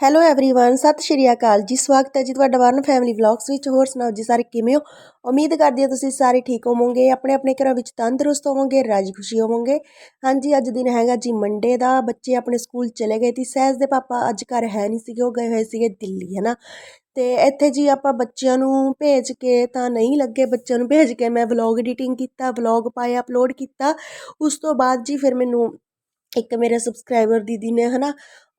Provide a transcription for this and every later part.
Hello everyone ਸਤਿ ਸ਼੍ਰੀ ਅਕਾਲ ਜੀ ਸਵਾਗਤ ਹੈ ਜੀ ਤੁਹਾਡਾ ਵਰਨ ਫੈਮਿਲੀ ਵਲੌਗਸ ਵਿੱਚ ਹੋਰ ਸੁਣਾਓ ਜੀ ਸਾਰੇ ਕਿਵੇਂ ਹੋ ਉਮੀਦ ਕਰਦੀ ਹਾਂ ਤੁਸੀਂ ਸਾਰੇ ਠੀਕ ਹੋਵੋਗੇ ਆਪਣੇ ਆਪਣੇ ਘਰਾਂ ਵਿੱਚ ਤੰਦਰੁਸਤ ਹੋਵੋਗੇ ਰਾਜੀ ਖੁਸ਼ੀ ਹੋਵੋਗੇ ਹਾਂਜੀ ਅੱਜ ਦਿਨ ਹੈਗਾ ਜੀ ਮੰਡੇ ਦਾ ਬੱਚੇ ਆਪਣੇ ਸਕੂਲ ਚਲੇ ਗਏ ਸੀ ਸਹਿਜ ਦੇ ਪਾਪਾ ਅੱਜ ਘਰ ਹੈ ਨਹੀਂ ਸੀਗੇ ਉਹ ਗਏ ਹੋਏ ਸੀਗੇ ਦਿੱਲੀ ਹੈ ਨਾ ਤੇ ਇੱਥੇ ਜੀ ਆਪਾਂ ਬੱਚਿਆਂ ਨੂੰ ਭੇਜ ਕੇ ਤਾਂ ਨਹੀਂ ਲੱਗੇ ਬੱਚਿਆਂ ਨੂੰ ਭੇਜ ਕੇ ਮੈਂ ਵਲੌਗ ਐਡੀਟਿੰਗ ਕੀਤਾ ਵਲੌਗ ਪਾਇਆ ਅਪਲੋਡ ਕੀਤਾ ਉਸ ਤੋਂ ਬਾਅਦ ਜੀ ਫਿਰ ਮੈਨੂੰ ਇੱਕ ਮੇਰੇ ਸਬਸਕ੍ਰਾਈਬਰ ਦੀਦੀ ਨੇ ਹਨਾ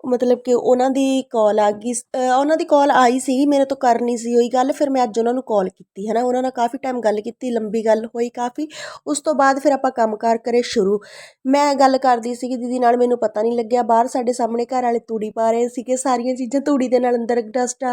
ਮਤਲਬ ਕਿ ਉਹਨਾਂ ਦੀ ਕੋਲ ਆ ਗਈ ਉਹਨਾਂ ਦੀ ਕੋਲ ਆਈ ਸੀਗੀ, ਮੇਰੇ ਤੋਂ ਕਰਨੀ ਸੀ ਹੋਈ ਗੱਲ, ਫਿਰ ਮੈਂ ਅੱਜ ਉਹਨਾਂ ਨੂੰ ਕੋਲ ਕੀਤੀ ਹੈ ਨਾ ਉਹਨਾਂ ਨਾਲ ਕਾਫੀ ਟਾਈਮ ਗੱਲ ਕੀਤੀ, ਲੰਬੀ ਗੱਲ ਹੋਈ ਕਾਫੀ। ਉਸ ਤੋਂ ਬਾਅਦ ਫਿਰ ਆਪਾਂ ਕੰਮਕਾਰ ਕਰੇ ਸ਼ੁਰੂ। ਮੈਂ ਗੱਲ ਕਰਦੀ ਸੀਗੀ, ਦੀਦੀ ਨਾਲ ਮੈਨੂੰ ਪਤਾ ਨਹੀਂ ਲੱਗਿਆ, ਬਾਹਰ ਸਾਡੇ ਸਾਹਮਣੇ ਘਰ ਵਾਲੇ ਤੂੜੀ ਪਾ ਰਹੇ ਸੀਗੇ, ਸਾਰੀਆਂ ਚੀਜ਼ਾਂ ਤੂੜੀ ਦੇ ਨਾਲ ਅੰਦਰ ਡਸਟ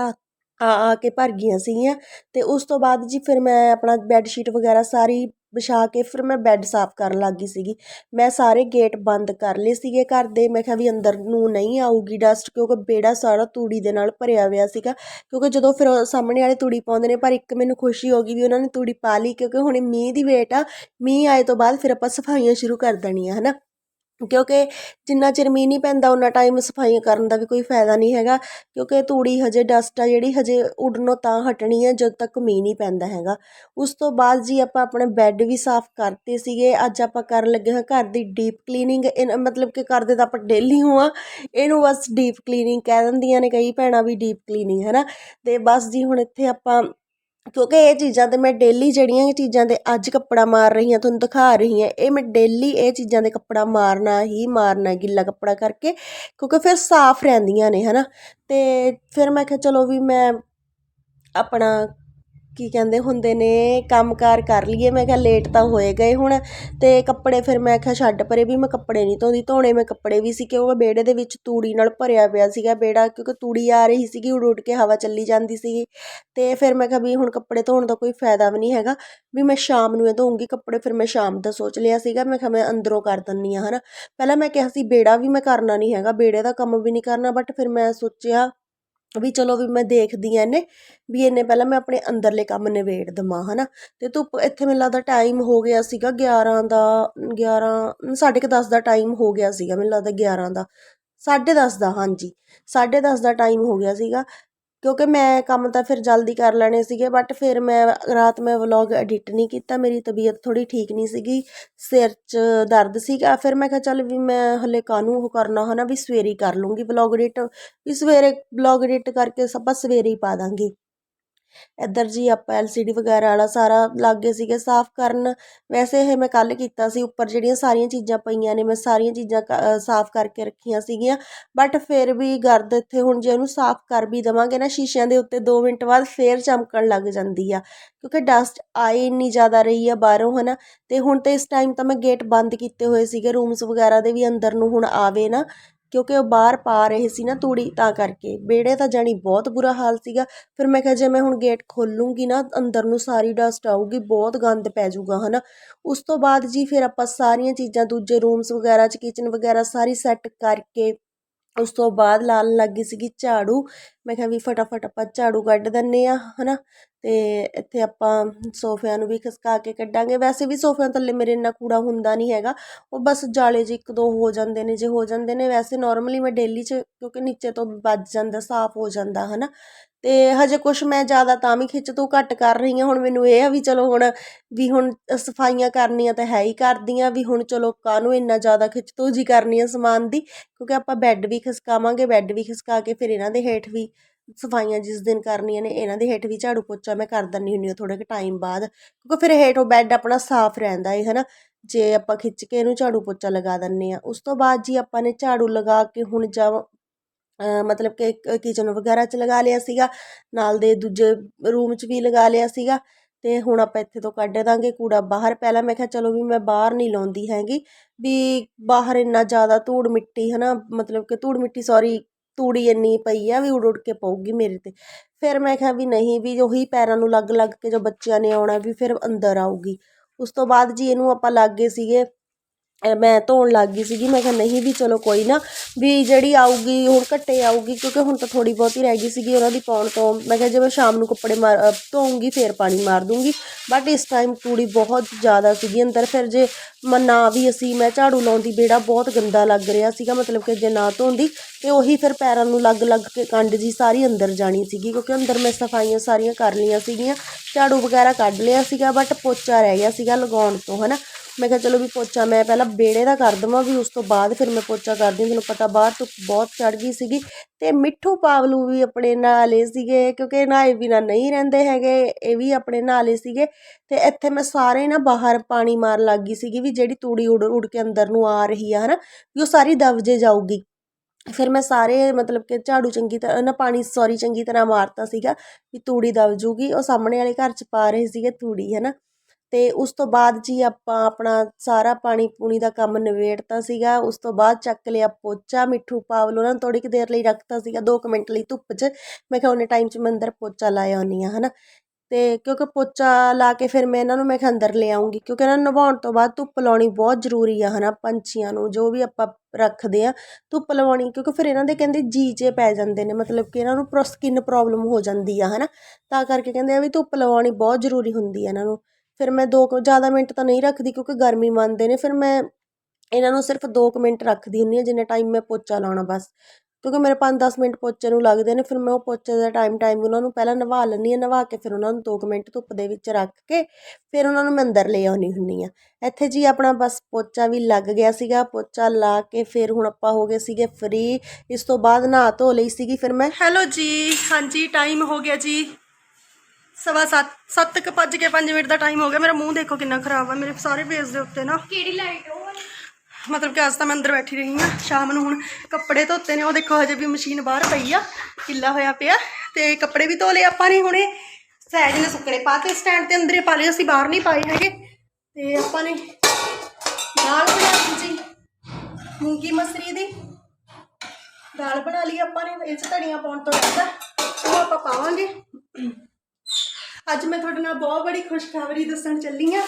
ਆ ਆ ਕੇ ਭਰ ਗਈਆਂ ਸੀਗੀਆਂ ਅਤੇ ਉਸ ਤੋਂ ਬਾਅਦ ਜੀ ਫਿਰ ਮੈਂ ਆਪਣਾ ਬੈੱਡ ਸ਼ੀਟ ਵਗੈਰਾ ਸਾਰੀ ਵਿਛਾ ਕੇ ਫਿਰ ਮੈਂ ਬੈੱਡ ਸਾਫ਼ ਕਰਨ ਲੱਗ ਗਈ ਸੀਗੀ। ਮੈਂ ਸਾਰੇ ਗੇਟ ਬੰਦ ਕਰ ਲਏ ਸੀਗੇ ਘਰ ਦੇ। ਮੈਂ ਕਿਹਾ ਵੀ ਅੰਦਰ ਨੂੰ ਨਹੀਂ ਆਊਗੀ ਡਸਟ ਕਿਉਂਕਿ ਬੇੜਾ ਸਾਰਾ ਤੂੜੀ ਦੇ ਨਾਲ ਭਰਿਆ ਹੋਇਆ ਸੀਗਾ। ਕਿਉਂਕਿ ਜਦੋਂ ਫਿਰ ਸਾਹਮਣੇ ਵਾਲੇ ਤੂੜੀ ਪਾਉਂਦੇ ਨੇ ਪਰ ਇੱਕ ਮੈਨੂੰ ਖੁਸ਼ੀ ਹੋ ਗਈ ਵੀ ਉਹਨਾਂ ਨੇ ਤੂੜੀ ਪਾ ਲਈ ਕਿਉਂਕਿ ਹੁਣ ਮੀਂਹ ਦੀ ਵੇਟ ਆ। ਮੀਂਹ ਆਏ ਤੋਂ ਬਾਅਦ ਫਿਰ ਆਪਾਂ ਸਫਾਈਆਂ ਸ਼ੁਰੂ ਕਰ ਦੇਣੀਆਂ ਹੈ ਨਾ ਕਿਉਂਕਿ ਜਿੰਨਾ ਚਿਰ ਮੀਂਹ ਨਹੀਂ ਪੈਂਦਾ ਉਹਨਾਂ ਟਾਈਮ ਸਫਾਈਆਂ ਕਰਨ ਦਾ ਵੀ ਕੋਈ ਫਾਇਦਾ ਨਹੀਂ ਹੈਗਾ। ਕਿਉਂਕਿ ਧੂੜੀ ਹਜੇ ਡਸਟ ਆ, ਜਿਹੜੀ ਹਜੇ ਉੱਡਣੋਂ ਤਾਂ ਹਟਣੀ ਹੈ ਜਦ ਤੱਕ ਮੀਂਹ ਨਹੀਂ ਪੈਂਦਾ ਹੈਗਾ। ਉਸ ਤੋਂ ਬਾਅਦ ਜੀ ਆਪਾਂ ਆਪਣੇ ਬੈੱਡ ਵੀ ਸਾਫ਼ ਕਰਤੇ ਸੀਗੇ। ਅੱਜ ਆਪਾਂ ਕਰਨ ਲੱਗੇ ਹਾਂ ਘਰ ਦੀ ਡੀਪ ਕਲੀਨਿੰਗ ਇਹ ਮਤਲਬ ਕਿ ਕਰਦੇ ਤਾਂ ਆਪਾਂ ਡੇਲੀ ਹੋਆ ਇਹਨੂੰ ਬਸ ਡੀਪ ਕਲੀਨਿੰਗ ਕਹਿ ਦਿੰਦੀਆਂ ਨੇ ਕਈ ਭੈਣਾਂ ਵੀ ਡੀਪ ਕਲੀਨਿੰਗ ਹੈ ਨਾ ਅਤੇ ਬਸ ਜੀ ਹੁਣ ਇੱਥੇ ਆਪਾਂ ਕਿਉਂਕਿ ਇਹ ਚੀਜ਼ਾਂ ਤਾਂ ਮੈਂ ਡੇਲੀ ਜਿਹੜੀਆਂ ਚੀਜ਼ਾਂ ਦੇ ਅੱਜ ਕੱਪੜਾ ਮਾਰ ਰਹੀ ਹਾਂ, ਤੁਹਾਨੂੰ ਦਿਖਾ ਰਹੀ ਹਾਂ, ਇਹ ਮੈਂ ਡੇਲੀ ਇਹ ਚੀਜ਼ਾਂ ਦੇ ਕੱਪੜਾ ਮਾਰਨਾ ਹੀ ਮਾਰਨਾ ਗਿੱਲਾ ਕੱਪੜਾ ਕਰਕੇ, ਕਿਉਂਕਿ ਫਿਰ ਸਾਫ਼ ਰਹਿੰਦੀਆਂ ਨੇ ਹੈ ਨਾ ਅਤੇ ਫਿਰ ਮੈਂ ਕਿਹਾ ਚਲੋ ਵੀ ਮੈਂ ਆਪਣਾ ਕੀ ਕਹਿੰਦੇ ਹੁੰਦੇ ਨੇ ਕੰਮ ਕਾਰ ਕਰ ਲਈਏ। ਮੈਂ ਕਿਹਾ ਲੇਟ ਤਾਂ ਹੋਏ ਗਏ ਹੁਣ ਅਤੇ ਕੱਪੜੇ ਫਿਰ ਮੈਂ ਕਿਹਾ ਛੱਡ ਪਰੇ ਵੀ ਮੈਂ ਕੱਪੜੇ ਨਹੀਂ ਧੋਂਦੀ। ਧੋਣੇ ਮੈਂ ਕੱਪੜੇ ਵੀ ਸੀ ਕਿਉਂਕਿ ਵਿਹੜੇ ਦੇ ਵਿੱਚ ਤੂੜੀ ਨਾਲ ਭਰਿਆ ਪਿਆ ਸੀਗਾ ਬੇੜਾ ਕਿਉਂਕਿ ਤੂੜੀ ਆ ਰਹੀ ਸੀਗੀ ਉਡ ਉਡ ਕੇ ਹਵਾ ਚੱਲੀ ਜਾਂਦੀ ਸੀਗੀ। ਅਤੇ ਫਿਰ ਮੈਂ ਕਿਹਾ ਵੀ ਹੁਣ ਕੱਪੜੇ ਧੋਣ ਦਾ ਕੋਈ ਫਾਇਦਾ ਵੀ ਨਹੀਂ ਹੈਗਾ। ਵੀ ਮੈਂ ਸ਼ਾਮ ਨੂੰ ਇਹ ਧੋਉਂਗੀ ਕੱਪੜੇ, ਫਿਰ ਮੈਂ ਸ਼ਾਮ ਦਾ ਸੋਚ ਲਿਆ ਸੀਗਾ। ਮੈਂ ਕਿਹਾ ਮੈਂ ਅੰਦਰੋਂ ਕਰ ਦਿੰਦੀ ਹਾਂ ਹੈ ਨਾ ਪਹਿਲਾਂ ਮੈਂ ਕਿਹਾ ਸੀ ਬੇੜਾ ਵੀ ਮੈਂ ਕਰਨਾ ਨਹੀਂ ਹੈਗਾ, ਵਿਹੜੇ ਦਾ ਕੰਮ ਵੀ ਨਹੀਂ ਕਰਨਾ ਬਟ ਫਿਰ ਮੈਂ ਸੋਚਿਆ ਵੀ ਚਲੋ ਵੀ ਮੈਂ ਦੇਖਦੀ ਆ ਇਹਨੇ, ਵੀ ਇਹਨੇ ਪਹਿਲਾਂ ਮੈਂ ਆਪਣੇ ਅੰਦਰਲੇ ਕੰਮ ਨਿਬੇੜ ਦਵਾਂ, ਹਨਾ। ਤੇ ਧੁੱਪ ਇੱਥੇ ਮੈਨੂੰ ਲੱਗਦਾ ਟਾਈਮ ਹੋ ਗਿਆ ਸੀਗਾ 11 ਦਾ 11 10:30 ਦਾ ਟਾਈਮ ਹੋ ਗਿਆ ਸੀਗਾ, ਮੈਨੂੰ ਲੱਗਦਾ 11 ਦਾ। 10:30 ਦਾ, ਹਾਂਜੀ। 10:30 ਦਾ ਟਾਈਮ ਹੋ ਗਿਆ ਸੀਗਾ। ਕਿਉਂਕਿ ਮੈਂ ਕੰਮ ਤਾਂ ਫਿਰ ਜਲਦੀ ਕਰ ਲੈਣੇ ਸੀਗੇ ਬਟ ਫਿਰ ਮੈਂ ਰਾਤ ਮੈਂ ਵਲੋਗ ਐਡਿਟ ਨਹੀਂ ਕੀਤਾ, ਮੇਰੀ ਤਬੀਅਤ ਥੋੜ੍ਹੀ ਠੀਕ ਨਹੀਂ ਸੀਗੀ, ਸਿਰ 'ਚ ਦਰਦ ਸੀਗਾ, ਫਿਰ ਮੈਂ ਕਿਹਾ ਚੱਲ ਵੀ ਮੈਂ ਹਲੇ ਕਾਹਨੂੰ ਉਹ ਕਰਨਾ ਹਨਾ ਵੀ ਸਵੇਰੇ ਹੀ ਕਰ ਲੂੰਗੀ ਵਲੋਗ ਐਡਿਟ ਵੀ ਸਵੇਰੇ ਵਲੋਗ ਐਡਿਟ ਕਰਕੇ ਸਭ ਸਵੇਰੇ ਹੀ ਪਾ ਦਾਂਗੀ। ਇੱਧਰ ਜੀ ਆਪਾਂ ਐੱਲ ਸੀ ਡੀ ਵਗੈਰਾ ਵਾਲਾ ਸਾਰਾ ਲੱਗੇ ਸੀਗੇ, ਸਾਫ਼ ਕਰਨ। ਵੈਸੇ ਇਹ ਮੈਂ ਕੱਲ੍ਹ ਕੀਤਾ ਸੀ, ਉੱਪਰ ਜਿਹੜੀਆਂ ਸਾਰੀਆਂ ਚੀਜ਼ਾਂ ਪਈਆਂ ਨੇ, ਮੈਂ ਸਾਰੀਆਂ ਚੀਜ਼ਾਂ ਕ ਸਾਫ਼ ਕਰਕੇ ਰੱਖੀਆਂ ਸੀਗੀਆਂ। ਬਟ ਫਿਰ ਵੀ ਗਰਦ ਇੱਥੇ ਹੁਣ ਜੇ ਉਹਨੂੰ ਸਾਫ਼ ਕਰ ਵੀ ਦੇਵਾਂਗੇ ਨਾ, ਸ਼ੀਸ਼ਿਆਂ ਦੇ ਉੱਤੇ ਦੋ ਮਿੰਟ ਬਾਅਦ ਫਿਰ ਚਮਕਣ ਲੱਗ ਜਾਂਦੀ ਆ। ਕਿਉਂਕਿ ਡਸਟ ਆਈ ਇੰਨੀ ਜ਼ਿਆਦਾ ਰਹੀ ਆ ਬਾਹਰੋਂ ਹੈ ਨਾ ਅਤੇ ਹੁਣ ਤਾਂ ਇਸ ਟਾਈਮ ਤਾਂ ਮੈਂ ਗੇਟ ਬੰਦ ਕੀਤੇ ਹੋਏ ਸੀਗੇ ਰੂਮਸ ਵਗੈਰਾ ਦੇ ਵੀ ਅੰਦਰ ਨੂੰ ਹੁਣ ਆਵੇ ਨਾ। ਕਿਉਂਕਿ ਉਹ ਬਾਹਰ ਪਾ ਰਹੇ ਸੀ ਨਾ ਤੂੜੀ, ਤਾਂ ਕਰਕੇ। ਵਿਹੜੇ ਤਾਂ ਜਾਣੀ ਬਹੁਤ ਬੁਰਾ ਹਾਲ ਸੀਗਾ। ਫਿਰ ਮੈਂ ਕਿਹਾ, ਜੇ ਮੈਂ ਹੁਣ ਗੇਟ ਖੋਲੂੰਗੀ ਨਾ, ਅੰਦਰ ਨੂੰ ਸਾਰੀ ਡਸਟ ਆਊਗੀ, ਬਹੁਤ ਗੰਦ ਪੈ ਜਾਊਗਾ, ਹਨਾ। ਉਸ ਤੋਂ ਬਾਅਦ ਜੀ ਫਿਰ ਆਪਾਂ ਸਾਰੀਆਂ ਚੀਜ਼ਾਂ, ਦੂਜੇ ਰੂਮਸ ਵਗੈਰਾ 'ਚ, ਕਿਚਨ ਵਗੈਰਾ ਸਾਰੀ ਸੈੱਟ ਕਰਕੇ ਉਸ ਤੋਂ ਬਾਅਦ ਲਾਉਣ ਲੱਗ ਗਈ ਸੀਗੀ ਝਾੜੂ। ਮੈਂ ਕਿਹਾ ਵੀ ਫਟਾਫਟ ਆਪਾਂ ਝਾੜੂ ਕੱਢ ਦਿੰਦੇ ਹਾਂ ਹੈ ਨਾ ਅਤੇ ਇੱਥੇ ਆਪਾਂ ਸੋਫਿਆਂ ਨੂੰ ਵੀ ਖਿਸਕਾ ਕੇ ਕੱਢਾਂਗੇ। ਵੈਸੇ ਵੀ ਸੋਫਿਆਂ ਥੱਲੇ ਮੇਰੇ ਇੰਨਾ ਕੂੜਾ ਹੁੰਦਾ ਨਹੀਂ ਹੈਗਾ। ਉਹ ਬਸ ਜਾਲੇ 'ਚ ਇੱਕ ਦੋ ਹੋ ਜਾਂਦੇ ਨੇ, ਜੇ ਹੋ ਜਾਂਦੇ ਨੇ, ਵੈਸੇ ਨੋਰਮਲੀ ਮੈਂ ਡੇਲੀ 'ਚ ਕਿਉਂਕਿ ਨੀਚੇ ਤੋਂ ਵੱਜ ਜਾਂਦਾ, ਸਾਫ਼ ਹੋ ਜਾਂਦਾ ਹੈ ਨਾ ਅਤੇ ਹਜੇ ਕੁਛ ਮੈਂ ਜ਼ਿਆਦਾ ਤਾਂ ਵੀ ਖਿੱਚ ਤੋਂ ਘੱਟ ਕਰ ਰਹੀ ਹਾਂ। ਹੁਣ ਮੈਨੂੰ ਇਹ ਆ ਵੀ ਚਲੋ ਹੁਣ ਵੀ ਹੁਣ ਸਫਾਈਆਂ ਕਰਨੀਆਂ ਤਾਂ ਹੈ ਹੀ ਕਰਦੀਆਂ, ਵੀ ਹੁਣ ਚਲੋ ਕਾਹਨੂੰ ਇੰਨਾ ਜ਼ਿਆਦਾ ਖਿੱਚ ਤੋਂ ਜੀ ਕਰਨੀ ਆ ਸਮਾਨ ਦੀ, ਕਿਉਂਕਿ ਆਪਾਂ ਬੈੱਡ ਵੀ ਖਿਸਕਾਵਾਂਗੇ, ਬੈੱਡ ਵੀ ਖਿਸਕਾ ਕੇ ਫਿਰ ਇਹਨਾਂ ਦੇ ਹੇਠ ਵੀ ਸਫਾਈਆਂ ਜਿਸ ਦਿਨ ਕਰਨੀਆਂ ਨੇ ਇਹਨਾਂ ਦੇ ਹੇਠ ਵੀ ਝਾੜੂ ਪੋਚਾ ਮੈਂ ਕਰ ਦਿੰਦੀ ਹੁੰਦੀ ਹਾਂ ਥੋੜੇ ਕੁ ਟਾਈਮ ਬਾਅਦ, ਕਿਉਂਕਿ ਫਿਰ ਹੇਠੋਂ ਬੈੱਡ ਆਪਣਾ ਸਾਫ਼ ਰਹਿੰਦਾ ਹੈ ਹਨਾ। ਜੇ ਆਪਾਂ ਖਿੱਚ ਕੇ ਇਹਨੂੰ ਝਾੜੂ ਪੋਚਾ ਲਗਾ ਦਿੰਨੇ ਆ ਉਸ ਤੋਂ ਬਾਅਦ ਜੀ ਆਪਾਂ ਨੇ ਝਾੜੂ ਲਗਾ ਕੇ ਹੁਣ ਜਾ ਮਤਲਬ ਕਿ ਕਿਚਨ ਵਗੈਰਾ 'ਚ ਲਗਾ ਲਿਆ ਸੀਗਾ, ਨਾਲ ਦੇ ਦੂਜੇ ਰੂਮ 'ਚ ਵੀ ਲਗਾ ਲਿਆ ਸੀਗਾ ਅਤੇ ਹੁਣ ਆਪਾਂ ਇੱਥੇ ਤੋਂ ਕੱਢ ਦਾਂਗੇ ਕੂੜਾ ਬਾਹਰ। ਪਹਿਲਾਂ ਮੈਂ ਕਿਹਾ ਚਲੋ ਵੀ ਮੈਂ ਬਾਹਰ ਨਹੀਂ ਲਾਉਂਦੀ ਹੈਗੀ, ਵੀ ਬਾਹਰ ਇੰਨਾ ਜ਼ਿਆਦਾ ਧੂੜ ਮਿੱਟੀ ਹੈ ਨਾ ਮਤਲਬ ਕਿ ਧੂੜ ਮਿੱਟੀ ਸੌਰੀ ਤੂੜੀ ਇੰਨੀ ਪਈ ਆ ਵੀ ਉੜ ਉੜ ਕੇ ਪਊਗੀ ਮੇਰੇ ਤੇ। ਫਿਰ ਮੈਂ ਕਿਹਾ ਵੀ ਨਹੀਂ, ਵੀ ਉਹੀ ਪੈਰਾਂ ਨੂੰ ਲੱਗ ਲੱਗ ਕੇ ਜੋ ਬੱਚਿਆਂ ਨੇ ਆਉਣਾ ਵੀ ਫਿਰ ਅੰਦਰ ਆਊਗੀ। ਉਸ ਤੋਂ ਬਾਅਦ ਜੀ ਇਹਨੂੰ ਆਪਾਂ ਲੱਗ ਗਏ ਸੀਗੇ ਮੈਂ ਧੋਣ ਲੱਗ ਗਈ ਸੀਗੀ, ਮੈਂ ਕਿਹਾ ਨਹੀਂ ਵੀ ਚਲੋ ਕੋਈ ਨਾ, ਵੀ ਜਿਹੜੀ ਆਊਗੀ ਹੁਣ ਘੱਟੇ ਆਊਗੀ, ਕਿਉਂਕਿ ਹੁਣ ਤਾਂ ਥੋੜ੍ਹੀ ਬਹੁਤੀ ਰਹਿ ਗਈ ਸੀਗੀ ਉਹਨਾਂ ਦੀ ਪਾਉਣ ਤੋਂ, ਮੈਂ ਕਿਹਾ ਜੇ ਮੈਂ ਸ਼ਾਮ ਨੂੰ ਕੱਪੜੇ ਮਾਰ, ਅਹ ਧੋਊਂਗੀ ਫੇਰ ਪਾਣੀ ਮਾਰ ਦੂੰਗੀ ਬਟ ਇਸ ਟਾਈਮ ਤੂੜੀ ਬਹੁਤ ਜ਼ਿਆਦਾ ਸੀਗੀ ਅੰਦਰ, ਫਿਰ ਜੇ ਮ- ਨਾ ਵੀ ਅਸੀਂ, ਮੈਂ ਝਾੜੂ ਲਾਉਂਦੀ ਬੇੜਾ ਬਹੁਤ ਗੰਦਾ ਲੱਗ ਰਿਹਾ ਸੀਗਾ, ਮਤਲਬ ਕਿ ਜੇ ਨਾ ਧੋਂਦੀ, ਤੇ ਉਹੀ ਫਿਰ ਪੈਰਾਂ ਨੂੰ ਲੱਗ ਲੱਗ ਕੇ ਕੰਡ ਜੀ ਸਾਰੀ ਅੰਦਰ ਜਾਣੀ ਸੀਗੀ, ਕਿਉਂਕਿ ਅੰਦਰ ਮੈਂ ਸਫਾਈਆਂ ਸਾਰੀਆਂ ਕਰ ਲਈਆਂ ਸੀਗੀਆਂ, ਝਾੜੂ ਵਗੈਰਾ ਕੱਢ ਲਿਆ ਸੀਗਾ ਬਟ ਪੋਚਾ ਰਹਿ ਗਿਆ ਸੀਗਾ ਲਗਾਉਣ ਤੋਂ ਹੈ ਨਾ ਮੈਂ ਕਿਹਾ ਚਲੋ ਵੀ ਪੋਚਾ ਮੈਂ ਪਹਿਲਾਂ ਬੇੜੇ ਦਾ ਕਰ ਦਵਾਂ ਵੀ ਉਸ ਤੋਂ ਬਾਅਦ ਫਿਰ ਮੈਂ ਪੋਚਾ ਕਰਦੀ ਹਾਂ। ਤੁਹਾਨੂੰ ਪਤਾ ਬਾਹਰ ਧੁੱਪ ਬਹੁਤ ਚੜ ਗਈ ਸੀਗੀ ਤੇ ਮਿੱਠੂ ਪਾਵਲੂ ਵੀ ਆਪਣੇ ਨਾਲੇ ਸੀਗੇ ਕਿਉਂਕਿ ਨਹਾਏ ਬਿਨਾ ਨਹੀਂ ਰਹਿੰਦੇ ਹੈਗੇ, ਇਹ ਵੀ ਆਪਣੇ ਨਾਲੇ ਸੀਗੇ ਤੇ ਇੱਥੇ ਮੈਂ ਸਾਰੇ ਨਾ ਬਾਹਰ ਪਾਣੀ ਮਾਰ ਲੱਗ ਗਈ ਸੀਗੀ ਵੀ ਜਿਹੜੀ ਤੂੜੀ ਉੜ ਉੜ ਕੇ ਅੰਦਰ ਨੂੰ ਆ ਰਹੀ ਆ ਹਨਾ, ਵੀ ਉਹ ਸਾਰੀ ਦਬ ਜੇ ਜਾਊਗੀ। ਫਿਰ ਮੈਂ ਸਾਰੇ ਮਤਲਬ ਕਿ ਝਾੜੂ ਚੰਗੀ ਤਰ੍ਹਾਂ ਨਾ ਪਾਣੀ ਸੌਰੀ ਚੰਗੀ ਤਰ੍ਹਾਂ ਮਾਰਤਾ ਸੀਗਾ ਵੀ ਤੂੜੀ ਦਬ ਜੂਗੀ, ਉਹ ਸਾਹਮਣੇ ਵਾਲੇ ਘਰ 'ਚ ਪਾ ਰਹੇ ਸੀਗੇ ਤੂੜੀ ਹੈ ਅਤੇ ਉਸ ਤੋਂ ਬਾਅਦ ਜੀ ਆਪਾਂ ਆਪਣਾ ਸਾਰਾ ਪਾਣੀ ਪੂਣੀ ਦਾ ਕੰਮ ਨਿਬੇੜਤਾ ਸੀਗਾ, ਉਸ ਤੋਂ ਬਾਅਦ ਚੱਕ ਲਿਆ ਪੋਚਾ, ਮਿੱਠੂ ਪਾਵਲ ਉਹਨਾਂ ਨੂੰ ਥੋੜ੍ਹੀ ਕੁ ਦੇਰ ਲਈ ਰੱਖਤਾ ਸੀਗਾ, ਦੋ ਕੁ ਮਿੰਟ ਲਈ ਧੁੱਪ 'ਚ। ਮੈਂ ਕਿਹਾ ਉਹਨੇ ਟਾਈਮ 'ਚ ਮੈਂ ਅੰਦਰ ਪੋਚਾ ਲਾ ਆਉਂਦੀ ਹਾਂ ਹੈ ਨਾ ਅਤੇ ਕਿਉਂਕਿ ਪੋਚਾ ਲਾ ਕੇ ਫਿਰ ਮੈਂ ਇਹਨਾਂ ਨੂੰ ਮੈਂ ਕਿਹਾ ਅੰਦਰ ਲਿਆਉਂਗੀ ਕਿਉਂਕਿ ਇਹਨਾਂ ਨੂੰ ਨਵਾਉਣ ਤੋਂ ਬਾਅਦ ਧੁੱਪ ਲਾਉਣੀ ਬਹੁਤ ਜ਼ਰੂਰੀ ਆ ਹੈ ਨਾ ਪੰਛੀਆਂ ਨੂੰ, ਜੋ ਵੀ ਆਪਾਂ ਰੱਖਦੇ ਆ, ਧੁੱਪ ਲਵਾਉਣੀ, ਕਿਉਂਕਿ ਫਿਰ ਇਹਨਾਂ ਦੇ ਕਹਿੰਦੇ ਜੀਜੇ ਪੈ ਜਾਂਦੇ ਨੇ, ਮਤਲਬ ਕਿ ਇਹਨਾਂ ਨੂੰ ਪ੍ਰੋ ਸਕਿਨ ਪ੍ਰੋਬਲਮ ਹੋ ਜਾਂਦੀ ਆ ਹੈ ਨਾ ਤਾਂ ਕਰਕੇ ਕਹਿੰਦੇ ਆ ਵੀ ਧੁੱਪ ਲਵਾਉਣੀ ਬਹੁਤ ਜ਼ਰੂਰੀ ਹੁੰਦੀ ਆ ਇਹਨਾਂ ਨੂੰ। ਫਿਰ ਮੈਂ ਦੋ ਕੁ, ਜ਼ਿਆਦਾ ਮਿੰਟ ਤਾਂ ਨਹੀਂ ਰੱਖਦੀ ਕਿਉਂਕਿ ਗਰਮੀ ਮੰਨਦੇ ਨੇ, ਫਿਰ ਮੈਂ ਇਹਨਾਂ ਨੂੰ ਸਿਰਫ ਦੋ ਕੁ ਮਿੰਟ ਰੱਖਦੀ ਹੁੰਦੀ ਹਾਂ, ਜਿੰਨੇ ਟਾਈਮ ਮੈਂ ਪੋਚਾ ਲਾਉਣਾ ਬਸ। ਕਿਉਂਕਿ ਮੇਰੇ ਪੰਜ ਦਸ ਮਿੰਟ ਪੋਚੇ ਨੂੰ ਲੱਗਦੇ ਨੇ, ਫਿਰ ਮੈਂ ਉਹ ਪੋਚੇ ਦਾ ਟਾਈਮ ਟਾਈਮ ਉਹਨਾਂ ਨੂੰ ਪਹਿਲਾਂ ਨਵਾ ਲੈਂਦੀ ਹਾਂ, ਨਵਾ ਕੇ ਫਿਰ ਉਹਨਾਂ ਨੂੰ ਦੋ ਕੁ ਮਿੰਟ ਧੁੱਪ ਦੇ ਵਿੱਚ ਰੱਖ ਕੇ ਫਿਰ ਉਹਨਾਂ ਨੂੰ ਮੈਂ ਅੰਦਰ ਲੈ ਆਉਣੀ ਹੁੰਦੀ ਹਾਂ। ਇੱਥੇ ਜੀ ਆਪਣਾ ਬਸ ਪੋਚਾ ਵੀ ਲੱਗ ਗਿਆ ਸੀਗਾ, ਪੋਚਾ ਲਾ ਕੇ ਫਿਰ ਹੁਣ ਆਪਾਂ ਹੋ ਗਏ ਸੀਗੇ ਫ੍ਰੀ ਇਸ ਤੋਂ ਬਾਅਦ ਨਹਾ ਧੋ ਲਈ ਸੀਗੀ, ਫਿਰ ਮੈਂ ਹੈਲੋ ਜੀ, ਹਾਂਜੀ ਟਾਈਮ ਹੋ ਗਿਆ ਜੀ। ਸਵਾ ਸੱਤ ਸੱਤ ਕੁ ਭੱਜ ਕੇ 5 ਮਿੰਟ ਦਾ ਟਾਈਮ ਹੋ ਗਿਆ। ਮੇਰਾ ਮੂੰਹ ਦੇਖੋ ਕਿੰਨਾ ਖਰਾਬ ਆ। ਮੇਰੇ ਸਾਰੇ ਫੇਸ ਦੇ ਉੱਤੇ ਨਾ। ਕਿਹੜੀ ਲਾਈਟ ਉਹ ਮਤਲਬ ਕਿ ਅੱਜ ਤਾਂ ਮੈਂ ਅੰਦਰ ਬੈਠੀ ਰਹੀ ਆ ਸ਼ਾਮ ਨੂੰ ਹੁਣ ਕੱਪੜੇ ਧੋਤੇ ਨੇ। ਉਹ ਦੇਖੋ ਹਜੇ ਵੀ ਮਸ਼ੀਨ ਬਾਹਰ ਪਈ ਆ। ਗਿੱਲਾ ਹੋਇਆ ਪਿਆ। ਤੇ ਕੱਪੜੇ ਵੀ ਧੋ ਲਏ ਆਪਾਂ ਨੇ ਹੁਣੇ। ਸਹਿਜ ਨੇ ਸੁੱਕਣੇ ਪਾ ਕੇ ਸਟੈਂਡ ਤੇ ਅੰਦਰੇ ਪਾ ਲਏ। ਅਸੀਂ ਬਾਹਰ ਨਹੀਂ ਪਾਏ ਹੈਗੇ। ਤੇ ਆਪਾਂ ਨੇ ਦਾਲ ਬਣਾ ਲਈ ਜੀ। ਮੂੰਗੀ ਮਸਰੀ ਦੀ। ਦਾਲ ਬਣਾ ਲਈ ਆਪਾਂ ਨੇ। ਇਹ 'ਚ ਧਨੀਆ ਪਾਉਣ ਤੋਂ ਬਾਅਦ। ਉਹ ਆਪਾਂ ਪਾਵਾਂਗੇ। ਅੱਜ ਮੈਂ ਤੁਹਾਡੇ ਨਾਲ ਬਹੁਤ ਬੜੀ ਖੁਸ਼ਖਬਰੀ ਦੱਸਣ ਚੱਲੀ ਆ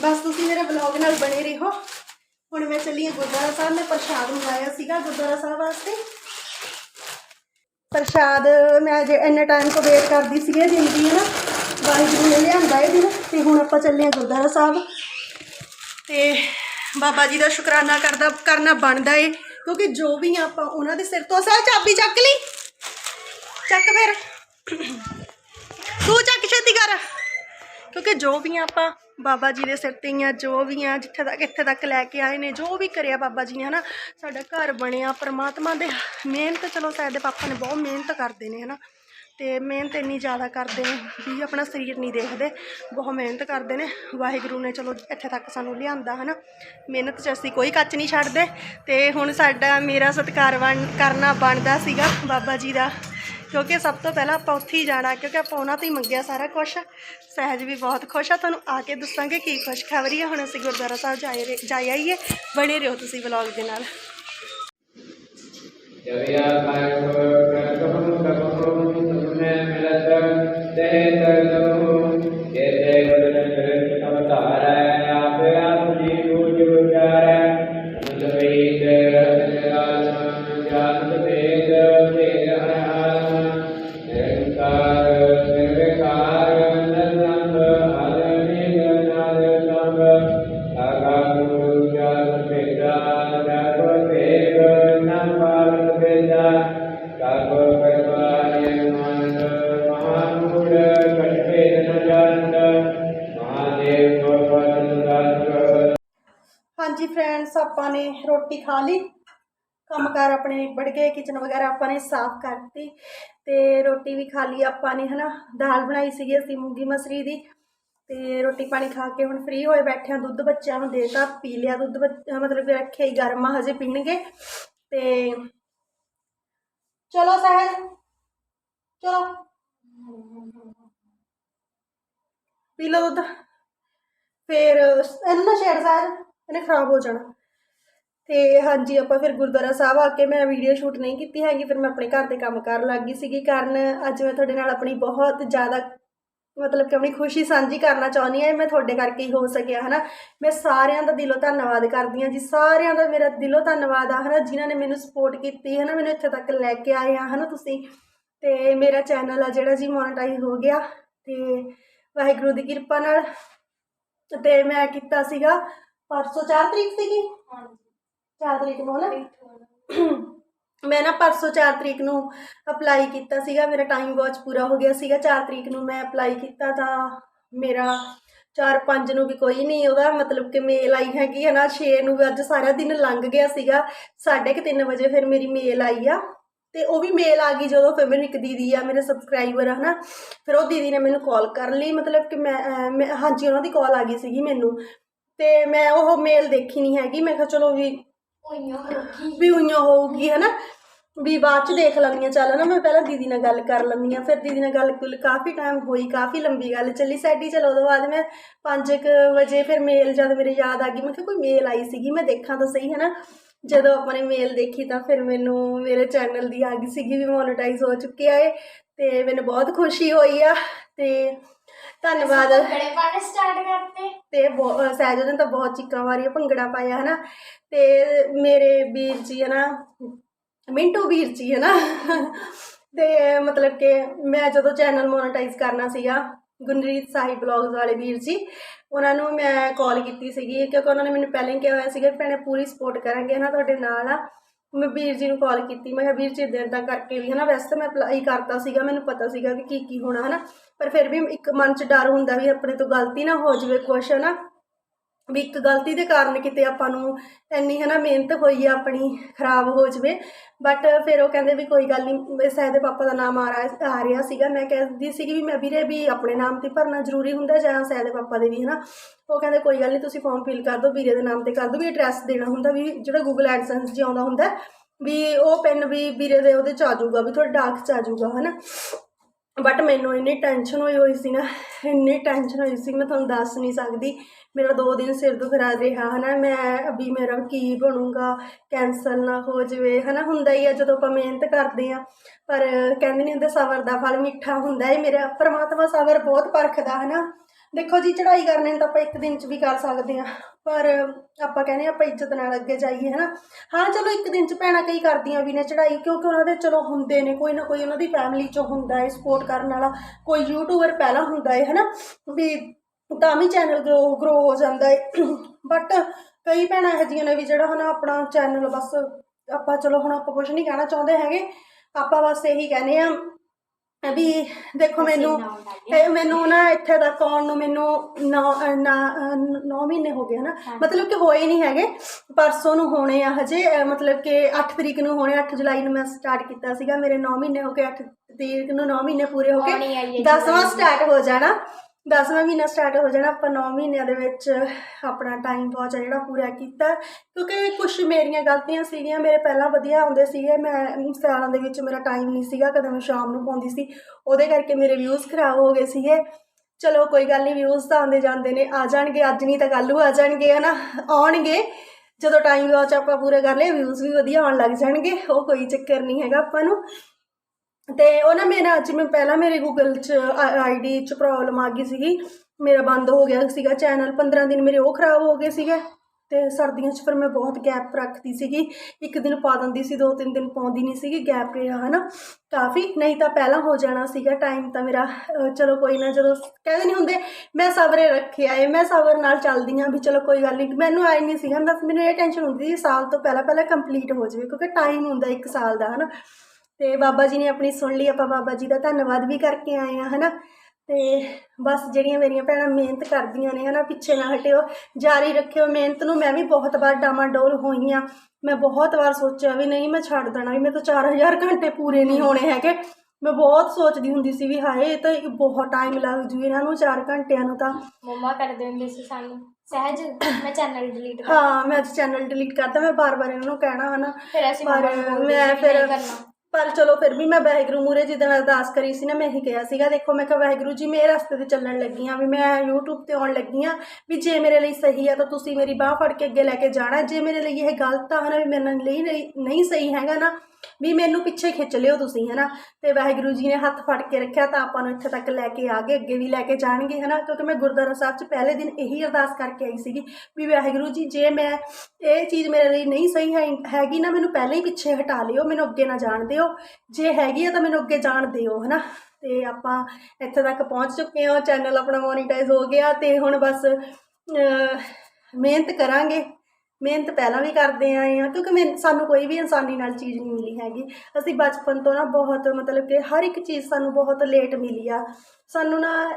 ਬਸ ਤੁਸੀਂ ਮੇਰੇ ਵਲੌਗ ਨਾਲ ਬਣੇ ਰਹੋ। ਹੁਣ ਮੈਂ ਚੱਲੀ ਹਾਂ ਗੁਰਦੁਆਰਾ ਸਾਹਿਬ। ਮੈਂ ਪ੍ਰਸ਼ਾਦ ਮੰਗਾਇਆ ਸੀਗਾ ਗੁਰਦੁਆਰਾ ਸਾਹਿਬ ਵਾਸਤੇ। ਪ੍ਰਸ਼ਾਦ ਮੈਂ ਜੇ ਇੰਨੇ ਟਾਈਮ ਤੋਂ ਵੇਟ ਕਰਦੀ ਸੀ ਇਹ ਦਿਨ ਦੀ ਹੈ ਨਾ ਵਾਹਿਗੁਰੂ ਨੇ ਲਿਆਂਦਾ ਇਹ ਦਿਨ ਤੇ ਹੁਣ ਆਪਾਂ ਚੱਲੇ ਹਾਂ ਗੁਰਦੁਆਰਾ ਸਾਹਿਬ। ਤੇ ਬਾਬਾ ਜੀ ਦਾ ਸ਼ੁਕਰਾਨਾ ਕਰਦਾ ਕਰਨਾ ਬਣਦਾ ਏ, ਕਿਉਂਕਿ ਜੋ ਵੀ ਆਪਾਂ ਉਹਨਾਂ ਦੇ ਸਿਰ ਤੋਂ ਅਸਾ ਚਾਬੀ ਚੱਕ ਲਈ। ਚੱਕ ਫਿਰ। ਚੱਕ ਛੇਤੀ ਕਰ? ਕਿਉਂਕਿ ਜੋ ਵੀ ਆਪਾਂ ਬਾਬਾ ਜੀ ਦੇ ਸਿਰ ਤੇ ਹੀ ਆ, ਜੋ ਵੀ ਆ, ਜਿੱਥੇ ਤੱਕ, ਇੱਥੇ ਤੱਕ ਲੈ ਕੇ ਆਏ ਨੇ, ਜੋ ਵੀ ਕਰਿਆ ਬਾਬਾ ਜੀ ਨੇ, ਹਨਾ? ਸਾਡਾ ਘਰ ਬਣਿਆ ਪਰਮਾਤਮਾ ਦੇ ਮਿਹਨਤ, ਚਲੋ ਸਾਡੇ ਪਾਪਾ ਨੇ ਬਹੁਤ ਮਿਹਨਤ ਕਰਦੇ ਨੇ, ਹਨਾ? ਤੇ ਮਿਹਨਤ ਇੰਨੀ ਜ਼ਿਆਦਾ ਕਰਦੇ ਨੇ ਵੀ ਆਪਣਾ ਸਰੀਰ ਨਹੀਂ ਦੇਖਦੇ, ਬਹੁਤ ਮਿਹਨਤ ਕਰਦੇ ਨੇ। ਵਾਹਿਗੁਰੂ ਨੇ ਚਲੋ ਇੱਥੇ ਤੱਕ ਸਾਨੂੰ ਲਿਆਂਦਾ, ਹਨਾ? ਮਿਹਨਤ 'ਚ ਅਸੀਂ ਕੋਈ ਕੱਚ ਨਹੀਂ ਛੱਡਦੇ। ਤੇ ਹੁਣ ਸਾਡਾ ਮੇਰਾ ਸਤਿਕਾਰ ਬਣ- ਕਰਨਾ ਬਣਦਾ ਸੀਗਾ ਬਾਬਾ ਜੀ ਦਾ। ਕਿਉਂਕਿ ਸਭ ਤੋਂ ਪਹਿਲਾਂ ਆਪਾਂ ਉੱਥੇ ਹੀ ਜਾਣਾ, ਕਿਉਂਕਿ ਆਪਾਂ ਉਹਨਾਂ ਤੋਂ ਹੀ ਮੰਗਿਆ ਸਾਰਾ ਕੁਝ ਸਹਿਜ ਵੀ ਬਹੁਤ ਖੁਸ਼ ਆ, ਤੁਹਾਨੂੰ ਆ ਕੇ ਦੱਸਾਂਗੇ ਕੀ ਖੁਸ਼ਖਬਰੀ ਆ। ਹੁਣ ਅਸੀਂ ਗੁਰਦੁਆਰਾ ਸਾਹਿਬ ਜਾਏ ਰਹੇ- ਜਾਏ ਆਈਏ। ਬਣੇ ਰਹੋ ਤੁਸੀਂ ਵਲੌਗ ਦੇ ਨਾਲ। ਜਵਿਆ ਹਾਂਜੀ ਫਰੈਂਡਸ ਆਪਾਂ ਨੇ ਰੋਟੀ ਖਾ ਲਈ। ਕੰਮਕਾਰ ਆਪਣੇ ਨਿਬੜ ਗਏ ਕਿਚਨ ਵਗੈਰਾ ਆਪਾਂ ਨੇ ਸਾਫ਼ ਕਰਤੀ ਤੇ ਰੋਟੀ ਵੀ ਖਾ ਲਈ। ਆਪਾਂ ਨੇ ਹਨਾ, ਦਾਲ ਬਣਾਈ ਸੀਗੀ ਅਸੀਂ ਮੂੰਗੀ ਮਸਰੀ ਦੀ ਤੇ ਰੋਟੀ ਪਾਣੀ ਖਾ ਕੇ ਹੁਣ ਫ੍ਰੀ ਹੋਏ ਬੈਠੇ ਆ ਦੁੱਧ ਬੱਚਿਆਂ ਨੂੰ ਦੇਤਾ, ਪੀ ਲਿਆ ਦੁੱਧ ਬੱਚ- ਮਤਲਬ ਕਿ ਰੱਖਿਆ ਹੀ ਗਰਮ ਹਜੇ ਪੀਣਗੇ ਤੇ ਚਲੋ ਸਹਿਜ। ਚਲੋ। ਪੀ ਲਓ ਦੁੱਧ। ਫਿਰ ਇਹਨੂੰ ਨਾ ਛੇੜ ਸਾਹਿਬ ਇਹਨੇ ਖਰਾਬ ਹੋ ਜਾਣਾ। ਤੇ ਹਾਂਜੀ, ਆਪਾਂ ਫਿਰ ਗੁਰਦੁਆਰਾ ਸਾਹਿਬ ਆ ਕੇ ਮੈਂ ਵੀਡੀਓ ਸ਼ੂਟ ਨਹੀਂ ਕੀਤੀ ਹੈਗੀ, ਫਿਰ ਮੈਂ ਆਪਣੇ ਘਰ ਦੇ ਕੰਮ ਕਰਨ ਲੱਗ ਗਈ ਸੀਗੀ। ਕਾਰਨ ਅੱਜ ਮੈਂ ਤੁਹਾਡੇ ਨਾਲ ਆਪਣੀ ਬਹੁਤ ਜ਼ਿਆਦਾ ਮਤਲਬ ਕਿ ਆਪਣੀ ਖੁਸ਼ੀ ਸਾਂਝੀ ਕਰਨਾ ਚਾਹੁੰਦੀ ਹਾਂ ਇਹ ਮੈਂ ਤੁਹਾਡੇ ਕਰਕੇ ਹੀ ਹੋ ਸਕਿਆ ਹਨਾ? ਮੈਂ ਸਾਰਿਆਂ ਦਾ ਦਿਲੋਂ ਧੰਨਵਾਦ ਕਰਦੀ ਹਾਂ ਜੀ ਸਾਰਿਆਂ ਦਾ ਮੇਰਾ ਦਿਲੋਂ ਧੰਨਵਾਦ ਆ ਹਨਾ? ਜਿਨ੍ਹਾਂ ਨੇ ਮੈਨੂੰ ਸਪੋਰਟ ਕੀਤੀ ਹਨਾ? ਮੈਨੂੰ ਇੱਥੇ ਤੱਕ ਲੈ ਕੇ ਆਏ ਆ ਹਨਾ ਤੁਸੀਂ? ਤੇ ਮੇਰਾ ਚੈਨਲ ਆ ਜਿਹੜਾ ਜੀ ਮੋਨਟਾਈਜ਼ ਹੋ ਗਿਆ ਤੇ ਵਾਹਿਗੁਰੂ ਦੀ ਕਿਰਪਾ ਨਾਲ ਤੇ ਮੈਂ ਕੀਤਾ ਸੀਗਾ ਪਰਸੋਂ 4 ਤਰੀਕ ਸੀਗੀ? 4 ਤਰੀਕ ਨੂੰ ਨਾ। ਮੈਂ ਨਾ ਪਰਸੋਂ 4 ਤਰੀਕ ਨੂੰ ਅਪਲਾਈ ਕੀਤਾ ਸੀਗਾ, ਮੇਰਾ ਟਾਈਮ ਵਾਚ ਪੂਰਾ ਹੋ ਗਿਆ ਸੀਗਾ 4 ਤਰੀਕ ਨੂੰ ਮੈਂ ਅਪਲਾਈ ਕੀਤਾ ਤਾਂ ਮੇਰਾ 4-5 ਨੂੰ ਵੀ ਕੋਈ ਨਹੀਂ ਉਹਦਾ ਮਤਲਬ ਕਿ ਮੇਲ ਆਈ ਹੈਗੀ ਹੈ ਨਾ 6 ਨੂੰ ਵੀ ਅੱਜ ਸਾਰਾ ਦਿਨ ਲੰਘ ਗਿਆ ਸੀਗਾ 3:30 ਵਜੇ ਫਿਰ ਮੇਰੀ ਮੇਲ ਆਈ ਆ, ਤੇ ਉਹ ਵੀ ਮੇਲ ਆ ਗਈ ਜਦੋਂ ਫਿਰ ਮੈਨੂੰ ਇੱਕ ਦੀਦੀ ਆ, ਮੇਰੇ ਸਬਸਕ੍ਰਾਈਬਰ ਆ ਹਨਾ, ਫਿਰ ਉਹ ਦੀਦੀ ਨੇ ਮੈਨੂੰ ਕਾਲ ਕਰ ਲਈ, ਮਤਲਬ ਕਿ ਮੈਂ ਮੈਂ, ਹਾਂਜੀ, ਉਹਨਾਂ ਦੀ ਕਾਲ ਆ ਗਈ ਸੀਗੀ ਮੈਨੂੰ, ਤੇ ਮੈਂ ਉਹ ਮੇਲ ਦੇਖੀ ਨਹੀਂ ਹੈਗੀ, ਮੈਂ ਕਿਹਾ ਚਲੋ ਵੀ ਵੀ ਉਈਆਂ ਹੋਊਗੀ, ਹਨਾ? ਵੀ ਬਾਅਦ ਚ ਦੇਖ ਲੈਂਦੀ ਹਾਂ। ਚੱਲ ਨਾ, ਮੈਂ ਪਹਿਲਾਂ ਦੀਦੀ ਨਾਲ ਗੱਲ ਕਰ ਲੈਂਦੀ ਹਾਂ। ਫਿਰ ਦੀਦੀ ਨਾਲ ਗੱਲ ਕੁੱਲ ਕਾਫੀ ਟਾਈਮ ਹੋਈ, ਕਾਫੀ ਲੰਬੀ ਗੱਲ ਚੱਲੀ ਸਾਡੀ। ਚਲੋ ਉਹਦੇ ਬਾਅਦ ਮੈਂ 5 ਵਜੇ ਫਿਰ ਮੇਲ ਜਦ ਮੇਰੇ ਯਾਦ ਆ ਗਈ, ਮੈਂ ਕਿਹਾ ਕੋਈ ਮੇਲ ਆਈ ਸੀਗੀ, ਮੈਂ ਦੇਖਾਂ ਤਾਂ ਸਹੀ, ਹਨਾ? ਜਦੋਂ ਆਪਾਂ ਨੇ ਮੇਲ ਦੇਖੀ ਤਾਂ ਫਿਰ ਮੈਨੂੰ ਮੇਰੇ ਚੈਨਲ ਦੀ ਆ ਗਈ ਸੀਗੀ ਵੀ ਮੋਨੇਟਾਈਜ਼ ਹੋ ਚੁੱਕਿਆ ਏ, ਤੇ ਮੈਨੂੰ ਬਹੁਤ ਖੁਸ਼ੀ ਹੋਈ ਆ, ਤੇ ਧੰਨਵਾਦ। ਬੜੇ ਪਾਣੇ ਸਟਾਰਟ ਕਰਤੇ। ਤੇ ਸਹਿਜ ਨੇ ਤਾਂ ਬਹੁਤ ਚੀਕਾਂ ਮਾਰੀਆਂ ਭੰਗੜਾ ਪਾਇਆ ਹਨਾ। ਤੇ ਮੇਰੇ ਵੀਰ ਜੀ ਹਨਾ ਮਿੰਟੂ ਵੀਰ ਜੀ ਹਨਾ ਤੇ ਮਤਲਬ ਕਿ ਮੈਂ ਜਦੋਂ ਚੈਨਲ ਮੋਨੇਟਾਈਜ਼ ਕਰਨਾ ਸੀਗਾ ਗੁਨਰੀਤ ਸਾਹਿਬ ਬਲੌਗਸ ਵਾਲੇ ਵੀਰ ਜੀ ਉਹਨਾਂ ਨੂੰ ਮੈਂ ਕਾਲ ਕੀਤੀ ਸੀਗੀ ਕਿਉਂਕਿ ਉਹਨਾਂ ਨੇ ਮੈਨੂੰ ਪਹਿਲਾਂ ਹੀ ਕਿਹਾ ਹੋਇਆ ਸੀਗਾ ਕਿ ਭੈਣੇ ਪੂਰੀ ਸਪੋਰਟ ਕਰਾਂਗੇ ਹਨਾ ਤੁਹਾਡੇ ਨਾਲ ਆ। ਮੈਂ ਵੀਰ ਜੀ ਨੂੰ ਕਾਲ ਕੀਤੀ, ਮੈਂ ਕਿਹਾ ਵੀਰ ਜੀ ਦਿਨ ਦਾ ਕਰਕੇ ਵੀ ਹਨਾ, ਵੈਸੇ ਤਾਂ ਮੈਂ ਅਪਲਾਈ ਕਰਤਾ ਸੀਗਾ, ਮੈਨੂੰ ਪਤਾ ਸੀਗਾ ਵੀ ਕੀ ਕੀ ਹੋਣਾ ਹਨਾ, ਪਰ ਫਿਰ ਵੀ ਇੱਕ ਮਨ 'ਚ ਡਰ ਹੁੰਦਾ ਵੀ ਆਪਣੇ ਤੋਂ ਗਲਤੀ ਨਾ ਹੋ ਜਾਵੇ ਕੁਛ, ਹਨਾ। ਵੀ ਇੱਕ ਗਲਤੀ ਦੇ ਕਾਰਨ ਕਿਤੇ ਆਪਾਂ ਨੂੰ ਇੰਨੀ ਹੈ ਨਾ ਮਿਹਨਤ ਹੋਈ ਆ, ਆਪਣੀ ਖਰਾਬ ਹੋ ਜਾਵੇ। ਬਟ ਫਿਰ ਉਹ ਕਹਿੰਦੇ ਵੀ ਕੋਈ ਗੱਲ ਨਹੀਂ ਸਹਿ ਦੇ ਪਾਪਾ ਦਾ ਨਾਮ ਆ ਰਿਹਾ ਆ ਰਿਹਾ ਸੀਗਾ। ਮੈਂ ਕਹਿੰਦੀ ਸੀਗੀ ਵੀ ਮੈਂ ਵੀਰੇ ਵੀ ਆਪਣੇ ਨਾਮ ਤੇ ਭਰਨਾ ਜ਼ਰੂਰੀ ਹੁੰਦਾ ਜਾਂ ਸਹਿ ਦੇ ਪਾਪਾ ਦੇ ਵੀ ਹੈ ਨਾ ਉਹ ਕਹਿੰਦੇ ਕੋਈ ਗੱਲ ਨਹੀਂ, ਤੁਸੀਂ ਫਾਰਮ ਫਿਲ ਕਰ ਦਿਓ, ਵੀਰੇ ਦੇ ਨਾਮ ਤੇ ਕਰ ਦਿਓ, ਵੀ ਐਡਰੈਸ ਦੇਣਾ ਹੁੰਦਾ ਵੀ ਜਿਹੜਾ ਗੂਗਲ ਐਡਸੈਂਸ 'ਚ ਆਉਂਦਾ ਹੁੰਦਾ, ਵੀ ਉਹ ਪੈਨ ਵੀ ਵੀਰੇ ਦੇ ਉਹਦੇ 'ਚ ਆ ਜਾਊਗਾ, ਵੀ ਤੁਹਾਡੇ ਡਾਕ 'ਚ ਆ ਜਾਊਗਾ, ਹਨਾ। ਬਟ ਮੈਨੂੰ ਇੰਨੀ ਟੈਨਸ਼ਨ ਹੋਈ ਹੋਈ ਸੀ ਨਾ, ਇੰਨੀ ਟੈਨਸ਼ਨ ਹੋਈ ਸੀ, ਮੈਂ ਤੁਹਾਨੂੰ ਦੱਸ ਨਹੀਂ ਸਕਦੀ। ਮੇਰਾ ਦੋ ਦਿਨ ਸਿਰ ਦੁਖਰਾ ਰਿਹਾ, ਹਨਾ। ਮੈਂ ਵੀ ਮੇਰਾ ਕੀ ਬਣੂਗਾ ਕੈਂਸਲ ਨਾ ਹੋ ਜਾਵੇ, ਹਨਾ। ਹੁੰਦਾ ਹੀ ਆ, ਜਦੋਂ ਆਪਾਂ ਮਿਹਨਤ ਕਰਦੇ ਆ। ਪਰ ਕਹਿੰਦੇ ਨਹੀਂ ਹੁੰਦੇ, ਸਬਰ ਦਾ ਫਲ ਮਿੱਠਾ ਹੁੰਦਾ ਹੈ ਮੇਰਾ ਪਰਮਾਤਮਾ ਸਬਰ ਬਹੁਤ ਪਰਖਦਾ, ਹਨਾ। ਦੇਖੋ ਜੀ, ਚੜ੍ਹਾਈ ਕਰਨੇ ਨੂੰ ਤਾਂ ਆਪਾਂ ਇੱਕ ਦਿਨ 'ਚ ਵੀ ਕਰ ਸਕਦੇ ਆ ਪਰ ਆਪਾਂ ਕਹਿੰਦੇ ਆ ਆਪਾਂ ਇੱਜ਼ਤ ਨਾਲ ਅੱਗੇ ਜਾਈਏ, ਹਨਾ? ਹਾਂ, ਚਲੋ ਇੱਕ ਦਿਨ 'ਚ ਭੈਣਾਂ ਕਈ ਕਰਦੀਆਂ ਵੀ ਨੇ ਚੜ੍ਹਾਈ, ਕਿਉਂਕਿ ਉਹਨਾਂ ਦੇ ਚਲੋ ਹੁੰਦੇ ਨੇ, ਕੋਈ ਨਾ ਕੋਈ ਉਹਨਾਂ ਦੀ ਫੈਮਿਲੀ 'ਚੋਂ ਹੁੰਦਾ ਹੈ ਸਪੋਰਟ ਕਰਨ ਵਾਲਾ, ਕੋਈ ਯੂਟਿਊਬਰ ਪਹਿਲਾਂ ਹੁੰਦਾ ਹੈ, ਹਨਾ? ਵੀ ਤਾਂ ਵੀ ਚੈਨਲ ਗਰੋ ਗਰੋ ਹੋ ਜਾਂਦਾ ਹੈ। ਬਟ ਕਈ ਭੈਣਾਂ ਇਹੋ ਜਿਹੀਆਂ ਨੇ ਵੀ ਜਿਹੜਾ ਹਨਾ ਆਪਣਾ ਚੈਨਲ ਬਸ ਆਪਾਂ ਚਲੋ ਹੁਣ ਆਪਾਂ ਕੁਝ ਨਹੀਂ ਕਹਿਣਾ ਚਾਹੁੰਦੇ ਹੈਗੇ, ਆਪਾਂ ਬਸ ਇਹੀ ਕਹਿੰਦੇ ਆ ਵੀ ਦੇਖੋ ਮੈਨੂੰ ਇਹ ਮੈਨੂੰ ਨਾ ਇੱਥੇ ਤੱਕ ਆਉਣ ਨੂੰ ਮੈਨੂੰ 9 9 ਮਹੀਨੇ ਹੋ ਗਏ ਹਨਾ। ਮਤਲਬ ਕਿ ਹੋਏ ਨਹੀਂ ਹੈਗੇ। ਪਰਸੋਂ ਨੂੰ ਹੋਣੇ ਆ ਹਜੇ ਮਤਲਬ ਕਿ 8 ਤਰੀਕ ਨੂੰ ਹੋਣੇ 8 ਜੁਲਾਈ ਨੂੰ ਮੈਂ ਸਟਾਰਟ ਕੀਤਾ ਸੀਗਾ। ਮੇਰੇ 9 ਮਹੀਨੇ ਹੋ ਗਏ 8 ਤਰੀਕ ਨੂੰ 9 ਮਹੀਨੇ ਪੂਰੇ ਹੋ ਕੇ ਹੈ 10ਵਾਂ ਸਟਾਰਟ ਹੋ ਜਾਣਾ। 10ਵਾਂ ਮਹੀਨਾ ਸਟਾਰਟ ਹੋ ਜਾਣਾ, ਆਪਾਂ 9 ਮਹੀਨਿਆਂ ਦੇ ਵਿੱਚ ਆਪਣਾ ਟਾਈਮ ਬਹੁਤ ਆ ਜਿਹੜਾ ਪੂਰਾ ਕੀਤਾ। ਕਿਉਂਕਿ ਕੁਝ ਮੇਰੀਆਂ ਗਲਤੀਆਂ ਸੀਗੀਆਂ, ਮੇਰੇ ਪਹਿਲਾਂ ਵਧੀਆ ਆਉਂਦੇ ਸੀਗੇ, ਮੈਂ ਸਿਆਲਾਂ ਦੇ ਵਿੱਚ ਮੇਰਾ ਟਾਈਮ ਨਹੀਂ ਸੀਗਾ, ਕਦੇ ਮੈਂ ਸ਼ਾਮ ਨੂੰ ਪਾਉਂਦੀ ਸੀ, ਉਹਦੇ ਕਰਕੇ ਮੇਰੇ ਵਿਊਜ਼ ਖਰਾਬ ਹੋ ਗਏ ਸੀਗੇ। ਚਲੋ ਕੋਈ ਗੱਲ ਨਹੀਂ ਵਿਊਜ਼ ਤਾਂ ਆਉਂਦੇ ਜਾਂਦੇ ਨੇ, ਆ ਜਾਣਗੇ, ਅੱਜ ਨਹੀਂ ਤਾਂ ਕੱਲ੍ਹ ਨੂੰ ਆ ਜਾਣਗੇ, ਹਨਾ? ਆਉਣਗੇ, ਜਦੋਂ ਟਾਈਮ ਵਾਚ ਆਪਾਂ ਪੂਰਾ ਕਰ ਲਏ ਵਿਊਜ਼ ਵੀ ਵਧੀਆ ਆਉਣ ਲੱਗ ਜਾਣਗੇ, ਉਹ ਕੋਈ ਚੱਕਰ ਨਹੀਂ ਹੈਗਾ ਆਪਾਂ ਨੂੰ। ਤੇ ਉਹ ਨਾ ਮੇਰਾ ਜਿਵੇਂ ਪਹਿਲਾਂ ਮੇਰੇ ਗੂਗਲ 'ਚ ਆਈਡੀ 'ਚ ਪ੍ਰੋਬਲਮ ਆ ਗਈ ਸੀਗੀ। ਮੇਰਾ ਬੰਦ ਹੋ ਗਿਆ ਸੀਗਾ ਚੈਨਲ 15 ਦਿਨ ਮੇਰੇ ਉਹ ਖਰਾਬ ਹੋ ਗਏ ਸੀਗੇ। ਤੇ ਸਰਦੀਆਂ 'ਚ ਫਿਰ ਮੈਂ ਬਹੁਤ ਗੈਪ ਰੱਖਦੀ ਸੀਗੀ। ਇੱਕ ਦਿਨ ਪਾ ਦਿੰਦੀ ਸੀ, ਦੋ ਤਿੰਨ ਦਿਨ ਪਾਉਂਦੀ ਨਹੀਂ ਸੀਗੀ ਗੈਪ ਰਿਹਾ, ਹਨਾ। ਕਾਫੀ, ਨਹੀਂ ਤਾਂ ਪਹਿਲਾਂ ਹੋ ਜਾਣਾ ਸੀਗਾ ਟਾਈਮ ਤਾਂ ਮੇਰਾ ਚਲੋ ਕੋਈ ਨਾ, ਜਦੋਂ ਕਹਿੰਦੇ ਨਹੀਂ ਹੁੰਦੇ, ਮੈਂ ਸਬਰੇ ਰੱਖਿਆ ਏ, ਮੈਂ ਸਬਰ ਨਾਲ ਚੱਲਦੀ ਹਾਂ ਵੀ ਚਲੋ ਕੋਈ ਗੱਲ ਨਹੀਂ ਮੈਨੂੰ ਆਈ ਨਹੀਂ ਸੀਗਾ ਬਸ ਮੈਨੂੰ ਇਹ ਟੈਨਸ਼ਨ ਹੁੰਦੀ ਸੀ ਸਾਲ ਤੋਂ ਪਹਿਲਾਂ ਪਹਿਲਾਂ ਕੰਪਲੀਟ ਹੋ ਜਾਵੇ, ਕਿਉਂਕਿ ਟਾਈਮ ਹੁੰਦਾ ਇੱਕ ਸਾਲ ਦਾ, ਹਨਾ। ਤੇ ਬਾਬਾ ਜੀ ਨੇ ਆਪਣੀ ਸੁਣ ਲਈ ਆਪਾਂ ਬਾਬਾ ਜੀ ਦਾ ਧੰਨਵਾਦ ਵੀ ਕਰਕੇ ਆਏ ਆ ਹਨਾ? ਤੇ ਬਸ ਜਿਹੜੀਆਂ ਮੇਰੀਆਂ ਭੈਣਾਂ ਮਿਹਨਤ ਕਰਦੀਆਂ ਨੇ ਹਨਾ ਪਿੱਛੇ ਨਾ ਹਟਿਓ ਜਾਰੀ ਰੱਖਿਓ ਮਿਹਨਤ ਨੂੰ। ਮੈਂ ਵੀ ਬਹੁਤ ਵਾਰ ਡਾਮਾਡੋਲ ਹੋਈ ਆ ਮੈਂ ਬਹੁਤ ਵਾਰ ਸੋਚਿਆ ਵੀ ਨਹੀਂ ਮੈਂ ਛੱਡ ਦੇਣਾ ਵੀ ਮੇਰੇ ਤੋਂ 4000 ਘੰਟੇ ਪੂਰੇ ਨਹੀਂ ਹੋਣੇ ਹੈਗੇ। ਮੈਂ ਬਹੁਤ ਸੋਚਦੀ ਹੁੰਦੀ ਸੀ ਵੀ ਹਾਏ ਇਹ ਤਾਂ ਬਹੁਤ ਟਾਈਮ ਲੱਗ ਜੂ ਇਹਨਾਂ ਨੂੰ 4 ਘੰਟਿਆਂ ਨੂੰ ਤਾਂ। ਮੰਮਾ ਕਰ ਦਿੰਦੇ ਸੀ ਸਾਨੂੰ। ਸਹਿਜ ਮੈਂ ਚੈਨਲ ਡਿਲੀਟ ਕਰ ਹਾਂ ਮੈਂ ਅੱਜ ਚੈਨਲ ਡਿਲੀਟ ਕਰਤਾ ਮੈਂ ਬਾਰ-ਬਾਰ ਇਹਨਾਂ ਨੂੰ ਕਹਿਣਾ ਹਨਾ। ਫਿਰ ਅਸੀਂ ਪਰ ਮੈਂ ਫਿਰ। ਪਰ ਚਲੋ ਫਿਰ ਵੀ ਮੈਂ ਵਾਹਿਗੁਰੂ ਮੂਰੇ ਜਿੱਦਣ ਅਰਦਾਸ ਕਰੀ ਸੀ ਨਾ, ਮੈਂ ਇਹੀ ਕਿਹਾ ਸੀਗਾ, ਦੇਖੋ ਮੈਂ ਕਿਹਾ ਵਾਹਿਗੁਰੂ ਜੀ, ਮੈਂ ਇਹ ਰਸਤੇ ਤੇ ਚੱਲਣ ਲੱਗੀ ਆ ਵੀ ਮੈਂ YouTube ਤੇ ਆਉਣ ਲੱਗੀ ਆ ਵੀ ਜੇ ਮੇਰੇ ਲਈ ਸਹੀ ਆ ਤਾਂ ਤੁਸੀਂ ਮੇਰੀ ਬਾਹ ਫੜ ਕੇ ਅੱਗੇ ਲੈ ਕੇ ਜਾਣਾ। ਜੇ ਮੇਰੇ ਲਈ ਇਹ ਗਲਤ ਆ ਹਨਾ ਵੀ ਮੇਰੇ ਲਈ ਨਹੀਂ ਸਹੀ ਹੈਗਾ ਨਾ, ਵੀ ਮੈਨੂੰ ਪਿੱਛੇ ਖਿੱਚ ਲਿਓ ਤੁਸੀਂ ਹਨਾ। ਤੇ ਵਾਹਿਗੁਰੂ ਜੀ ਨੇ ਹੱਥ ਫੜ ਕੇ ਰੱਖਿਆ ਤਾਂ ਆਪਾਂ ਨੂੰ ਇੱਥੇ ਤੱਕ ਲੈ ਕੇ ਆ ਗਏ, ਅੱਗੇ ਵੀ ਲੈ ਕੇ ਜਾਣਗੇ ਹਨਾ। ਕਿਉਂਕਿ ਮੈਂ ਗੁਰਦੁਆਰਾ ਸਾਹਿਬ 'ਚ ਪਹਿਲੇ ਦਿਨ ਇਹੀ ਅਰਦਾਸ ਕਰਕੇ ਆਈ ਸੀਗੀ ਵੀ ਵਾਹਿਗੁਰੂ ਜੀ, ਜੇ ਮੈਂ ਇਹ ਚੀਜ਼ ਮੇਰੇ ਲਈ ਨਹੀਂ ਸਹੀ ਹੈਗੀ ਨਾ, ਮੈਨੂੰ ਪਹਿਲਾਂ ਹੀ ਪਿੱਛੇ ਹਟਾ ਲਿਓ, ਮੈਨੂੰ ਅੱਗੇ ਨਾ ਜਾਣ ਦਿਓ। ਜੇ ਹੈਗੀ ਆ ਤਾਂ ਮੈਨੂੰ ਅੱਗੇ ਜਾਣ ਦਿਓ ਹਨਾ? ਤੇ ਆਪਾਂ ਇੱਥੇ ਤੱਕ ਪਹੁੰਚ ਚੁੱਕੇ ਹਾਂ ਚੈਨਲ ਆਪਣਾ ਮੋਨੀਟਾਈਜ਼ ਹੋ ਗਿਆ ਤੇ ਹੁਣ ਬਸ ਅਹ, ਮਿਹਨਤ ਕਰਾਂਗੇ। ਮਿਹਨਤ ਪਹਿਲਾਂ ਵੀ ਕਰਦੇ ਆਏ ਆ ਕਿਉਂਕਿ ਮੈਂ ਸਾਨੂੰ ਕੋਈ ਵੀ ਇਨਸਾਨੀ ਨਾਲ ਚੀਜ਼ ਨਹੀਂ ਮਿਲੀ ਹੈਗੀ। ਅਸੀਂ ਬਚਪਨ ਤੋਂ ਨਾ ਬਹੁਤ ਮਤਲਬ ਕਿ ਹਰ ਇੱਕ ਚੀਜ਼ ਸਾਨੂੰ ਬਹੁਤ ਲੇਟ ਮਿਲੀ ਆ। ਸਾਨੂੰ ਨਾ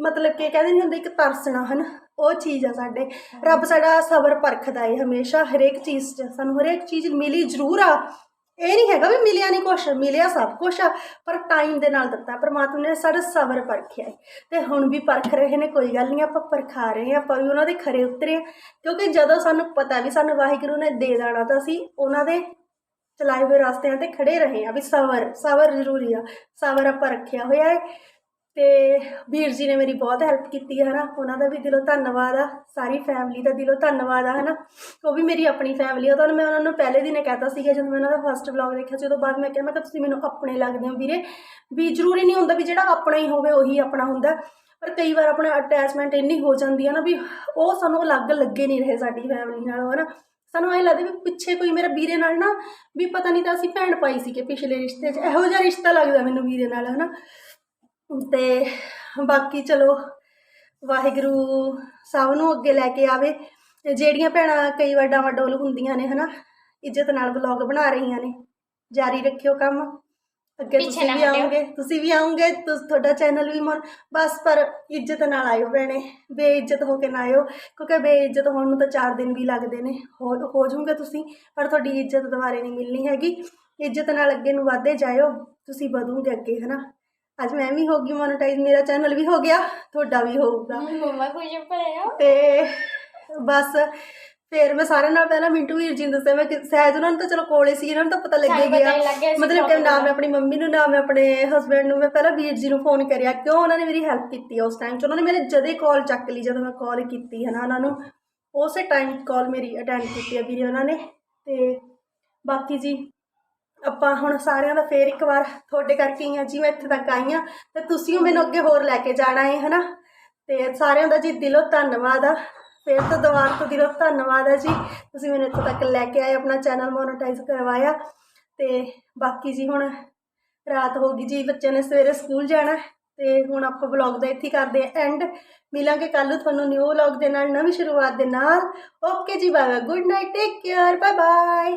ਮਤਲਬ ਕਿ ਕਹਿੰਦੇ ਨਹੀਂ ਹੁੰਦੇ ਇੱਕ ਤਰਸਣਾ ਹਨ? ਉਹ ਚੀਜ਼ ਆ ਸਾਡੇ। ਰੱਬ ਸਾਡਾ ਸਬਰ ਪਰਖਦਾ ਏ ਹਮੇਸ਼ਾ ਹਰੇਕ ਚੀਜ਼ 'ਚ। ਸਾਨੂੰ ਹਰੇਕ ਚੀਜ਼ ਮਿਲੀ ਜ਼ਰੂਰ ਆ। ਇਹ ਨਹੀਂ ਹੈਗਾ ਵੀ ਮਿਲਿਆ ਨਹੀਂ ਕੁਛ, ਮਿਲਿਆ ਸਭ ਕੁਛ ਆ, ਪਰ ਟਾਈਮ ਦੇ ਨਾਲ ਦਿੱਤਾ, ਪਰਮਾਤਮਾ ਨੇ ਸਾਡਾ ਸਬਰ ਪਰਖਿਆ ਏ ਤੇ ਹੁਣ ਵੀ ਪਰਖ ਰਹੇ ਨੇ, ਕੋਈ ਗੱਲ ਨਹੀਂ ਆਪਾਂ ਪਰਖਾ ਰਹੇ ਹਾਂ, ਆਪਾਂ ਵੀ ਉਹਨਾਂ ਦੇ ਖਰੇ ਉਤਰੇ ਕਿਉਂਕਿ ਜਦੋਂ ਸਾਨੂੰ ਪਤਾ ਵੀ ਸਾਨੂੰ ਵਾਹਿਗੁਰੂ ਨੇ ਦੇ ਦੇਣਾ, ਤਾਂ ਅਸੀਂ ਉਹਨਾਂ ਦੇ ਚਲਾਏ ਹੋਏ ਰਸਤਿਆਂ ਤੇ ਖੜੇ ਰਹੇ ਆ ਵੀ ਸਬਰ ਸਬਰ ਜ਼ਰੂਰੀ ਆ। ਸਬਰ ਆਪਾਂ ਰੱਖਿਆ ਹੋਇਆ ਹੈ। ਤੇ ਵੀਰ ਜੀ ਨੇ ਮੇਰੀ ਬਹੁਤ ਹੈਲਪ ਕੀਤੀ ਹੈ ਨਾ, ਉਹਨਾਂ ਦਾ ਵੀ ਦਿਲੋਂ ਧੰਨਵਾਦ ਆ, ਸਾਰੀ ਫੈਮਿਲੀ ਦਾ ਦਿਲੋਂ ਧੰਨਵਾਦ ਆ, ਹਨਾ। ਉਹ ਵੀ ਮੇਰੀ ਆਪਣੀ ਫੈਮਿਲੀ ਆ ਤੁਹਾਨੂੰ ਮੈਂ ਉਹਨਾਂ ਨੂੰ ਪਹਿਲੇ ਦਿਨੇ ਕਹਿਤਾ ਸੀਗਾ, ਜਦੋਂ ਮੈਂ ਉਹਨਾਂ ਦਾ ਫਸਟ ਵਲੌਗ ਦੇਖਿਆ ਸੀ, ਉਦੋਂ ਬਾਅਦ ਮੈਂ ਕਿਹਾ ਮੈਂ ਕਿਹਾ, ਤੁਸੀਂ ਮੈਨੂੰ ਆਪਣੇ ਲੱਗਦੇ ਹੋ ਵੀਰੇ। ਵੀ ਜ਼ਰੂਰੀ ਨਹੀਂ ਹੁੰਦਾ ਵੀ ਜਿਹੜਾ ਆਪਣਾ ਹੀ ਹੋਵੇ, ਉਹੀ ਆਪਣਾ ਹੁੰਦਾ। ਪਰ ਕਈ ਵਾਰ ਆਪਣਾ ਅਟੈਚਮੈਂਟ ਇੰਨੀ ਹੋ ਜਾਂਦੀ ਹੈ ਨਾ ਵੀ ਉਹ ਸਾਨੂੰ ਅਲੱਗ ਲੱਗੇ ਨਹੀਂ ਰਹੇ ਸਾਡੀ ਫੈਮਿਲੀ ਨਾਲੋਂ ਹਨਾ। ਸਾਨੂੰ ਐਂ ਲੱਗਦਾ ਵੀ ਪਿੱਛੇ ਕੋਈ ਮੇਰਾ ਵੀਰੇ ਨਾਲ ਨਾ, ਵੀ ਪਤਾ ਨਹੀਂ ਤਾਂ ਅਸੀਂ ਭੈਣ ਪਾਈ ਸੀ ਕਿ ਪਿਛਲੇ ਰਿਸ਼ਤੇ 'ਚ। ਇਹੋ ਜਿਹਾ ਰਿਸ਼ਤਾ ਲੱਗਦਾ ਮੈਨੂੰ ਵੀਰੇ ਨਾਲ, ਹਨਾ। ਤੇ ਬਾਕੀ ਚਲੋ ਵਾਹਿਗੁਰੂ ਸਭ ਨੂੰ ਅੱਗੇ ਲੈ ਕੇ ਆਵੇ। ਜਿਹੜੀਆਂ ਭੈਣਾਂ ਕਈ ਵਾਰ ਡਾਵਾਡੋਲ ਹੁੰਦੀਆਂ ਨੇ ਹਨਾ? ਇੱਜ਼ਤ ਨਾਲ ਵਲੌਗ ਬਣਾ ਰਹੀਆਂ ਨੇ। ਜਾਰੀ ਰੱਖਿਓ ਕੰਮ। ਅੱਗੇ ਤੁਸੀਂ ਵੀ। ਆਓਗੇ ਤੁਸੀਂ ਵੀ ਤੁਸ- ਤੁਹਾਡਾ ਚੈਨਲ ਵੀ ਮਨ ਬਸ ਪਰ ਇੱਜ਼ਤ ਨਾਲ ਆਇਓ ਭੈਣੇ। ਬੇਇੱਜ਼ਤ ਹੋ ਕੇ ਨਾ ਆਇਓ ਕਿਉਂਕਿ ਬੇਇੱਜ਼ਤ ਹੋਣ ਨੂੰ ਤਾਂ 4 ਦਿਨ ਵੀ ਲੱਗਦੇ ਨੇ। ਹੋ ਹੋ ਜਾਓਗੇ ਤੁਸੀਂ ਪਰ ਤੁਹਾਡੀ ਇੱਜ਼ਤ ਦੁਬਾਰੇ ਨਹੀਂ ਮਿਲਣੀ ਹੈਗੀ। ਇੱਜ਼ਤ ਨਾਲ ਅੱਗੇ ਨੂੰ ਵਧਦੇ ਜਾਇਓ ਤੁਸੀਂ ਵਧੋਗੇ ਅੱਗੇ ਹਨਾ? ਅੱਜ ਮੈਂ ਵੀ ਹੋ ਗਈ ਮੋਨੇਟਾਈਜ਼ ਮੇਰਾ ਚੈਨਲ ਵੀ ਹੋ ਗਿਆ ਤੁਹਾਡਾ ਵੀ ਹੋਊਗਾ। ਮੰਮਾ ਖੁਸ਼ ਪਏ ਤੇ ਬਸ ਫਿਰ ਮੈਂ ਸਾਰਿਆਂ ਨਾਲ ਪਹਿਲਾਂ ਮਿੰਟੂ ਵੀਰ ਜੀ ਨੂੰ ਦੱਸਿਆ ਮੈਂ ਕਿ ਸਹਿਜ ਉਹਨਾਂ ਨੂੰ ਤਾਂ ਚਲੋ ਕੋਲੇ ਸੀ ਇਹਨਾਂ ਨੂੰ ਤਾਂ ਪਤਾ ਲੱਗੇ ਸਾਨੂੰ ਪਤਾ ਗਿਆ ਹੀ ਲੱਗ ਗਿਆ ਸੀ ਮਤਲਬ ਕਿ ਨਾ ਮੈਂ ਆਪਣੀ ਮੰਮੀ ਨੂੰ ਨਾ ਮੈਂ ਆਪਣੇ ਹਸਬੰਡ ਨੂੰ ਮੈਂ ਪਹਿਲਾਂ ਵੀਰ ਜੀ ਨੂੰ ਫੋਨ ਕਰਿਆ ਕਿਉਂ ਉਹਨਾਂ ਨੇ ਮੇਰੀ ਹੈਲਪ ਕੀਤੀ ਆ ਉਸ ਟਾਈਮ 'ਚ? ਉਹਨਾਂ ਨੇ ਮੇਰੇ ਜਦੇ ਕਾਲ ਚੱਕ ਲਈ ਜਦੋਂ ਮੈਂ ਕਾਲ ਕੀਤੀ ਹੈ ਨਾ ਉਹਨਾਂ ਨੂੰ ਉਸੇ ਟਾਈਮ ਕਾਲ ਮੇਰੀ ਅਟੈਂਡ ਕੀਤੀ ਆ ਵੀਰੇ ਉਹਨਾਂ ਨੇ। ਤੇ ਬਾਕੀ ਜੀ ਆਪਾਂ ਹੁਣ ਸਾਰਿਆਂ ਦਾ ਫੇਰ ਇੱਕ ਵਾਰ ਤੁਹਾਡੇ ਕਰਕੇ ਹੀ ਆ ਜੀ ਮੈਂ ਇੱਥੇ ਤੱਕ ਆਈ ਆ ਤੇ ਤੁਸੀਂ ਮੈਨੂੰ ਅੱਗੇ ਹੋਰ ਲੈ ਕੇ ਜਾਣਾ ਹੈ ਹਨਾ? ਤੇ ਸਾਰਿਆਂ ਦਾ ਜੀ ਦਿਲੋਂ ਧੰਨਵਾਦ ਆ। ਫੇਰ ਤੋਂ ਦੁਬਾਰਾ ਤੋਂ ਦਿਲੋਂ ਧੰਨਵਾਦ ਆ ਜੀ। ਤੁਸੀਂ ਮੈਨੂੰ ਇੱਥੇ ਤੱਕ ਲੈ ਕੇ ਆਏ, ਆਪਣਾ ਚੈਨਲ ਮੋਨੇਟਾਈਜ਼ ਕਰਵਾਇਆ। ਤੇ ਬਾਕੀ ਜੀ ਹੁਣ ਰਾਤ ਹੋ ਗਈ ਜੀ, ਬੱਚਿਆਂ ਨੇ ਸਵੇਰੇ ਸਕੂਲ ਜਾਣਾ, ਤੇ ਹੁਣ ਆਪਾਂ ਵਲੌਗ ਦਾ ਇੱਥੇ ਕਰਦੇ ਆ ਐਂਡ। ਮਿਲਾਂਗੇ ਕੱਲ ਨੂੰ ਤੁਹਾਨੂੰ ਨਿਊ ਵਲੌਗ ਦੇ ਨਾਲ, ਨਵੀਂ ਸ਼ੁਰੂਆਤ ਦੇ ਨਾਲ। ਓਕੇ ਜੀ bye bye good night take care bye bye